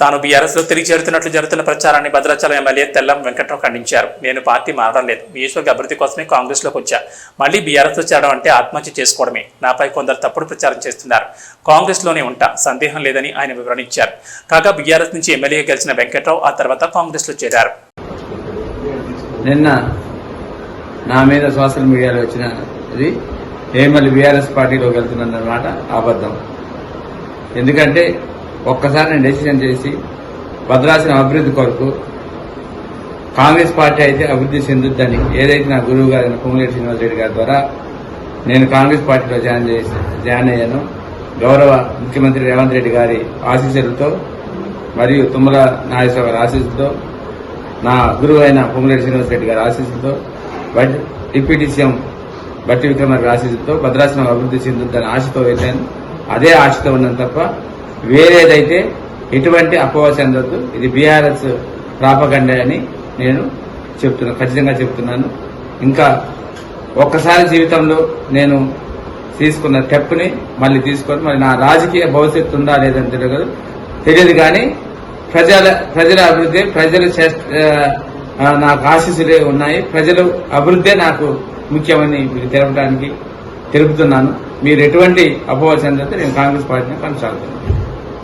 తాను బీఆర్ఎస్లో తిరిగి చేరుతున్నట్లు జరుగుతున్న ప్రచారాన్ని భద్రాచలం ఎమ్మెల్యే తెల్లం వెంకట్రావు ఖండించారు. నేను పార్టీ మారడం లేదు. నియోజకవర్గ అభివృద్ధి కోసమే కాంగ్రెస్లోకి వచ్చా. మళ్ళీ బీఆర్ఎస్లో చేరడం అంటే ఆత్మహత్య చేసుకోవడమే. నాపై కొందరు తప్పుడు ప్రచారం చేస్తున్నారు. కాంగ్రెస్లోనే ఉంటా. సందేహం లేదని ఆయన వివరణించారు. కాగా బీఆర్ఎస్ నుంచి ఎమ్మెల్యే గెలిచిన వెంకట్రావు ఆ తర్వాత కాంగ్రెస్లో చేరారు. నిన్న నా మీద సోషల్ మీడియాలో వచ్చిన ఇది ఏమల్లి బీఆర్ఎస్ పార్టీలోకి వెళ్తున్నదన్నమాట అబద్ధం. ఎందుకంటే ఒక్కసారి డెసిషన్ చేసి భద్రాసనం అభివృద్ధి కొరకు కాంగ్రెస్ పార్టీ అయితే అభివృద్ధి చెందుద్దని ఏదైతే నా గురువు గారైన పొంగులేటి శ్రీనివాస్ రెడ్డి గారి ద్వారా నేను కాంగ్రెస్ పార్టీలో జాయిన్ చేసి జాయిన్ అయ్యాను. గౌరవ ముఖ్యమంత్రి రేవంత్ రెడ్డి గారి ఆశీస్సులతో మరియు తుమ్మల నాగేశ్వర గారి ఆశీస్సులతో నా గురువు అయిన పొంగులేటి శ్రీనివాస్ రెడ్డి గారి ఆశీస్సులతో బట్ డిప్యూటీ సీఎం బట్టి విక్రమార్ ఆశీస్సులతో భద్రాసనం అభివృద్ధి చెందుతుందని ఆశతో వెళ్ళాను. అదే ఆశతో ఉన్నాను తప్ప వేరేదైతే ఎటువంటి అపోహ చెందొద్దు. ఇది బీఆర్ఎస్ ప్రాపగండే అని నేను చెప్తున్నాను ఖచ్చితంగా చెప్తున్నాను. ఇంకా ఒక్కసారి జీవితంలో నేను తీసుకున్న స్టెప్ని మళ్ళీ తీసుకొని. మరి నా రాజకీయ భవిష్యత్తు ఉందా లేదని తెలియదు. తెలియదు కానీ ప్రజల ప్రజల అభివృద్ధి ప్రజలు చేస్త- నాకు ఆశీస్సులే ఉన్నాయి. ప్రజలు అభివృద్ధే నాకు ముఖ్యమని మీకు తెలపడానికి తెలుపుతున్నాను. మీరు ఎటువంటి అపోహ చెందితే నేను కాంగ్రెస్ పార్టీని కొనసాగుతున్నాను.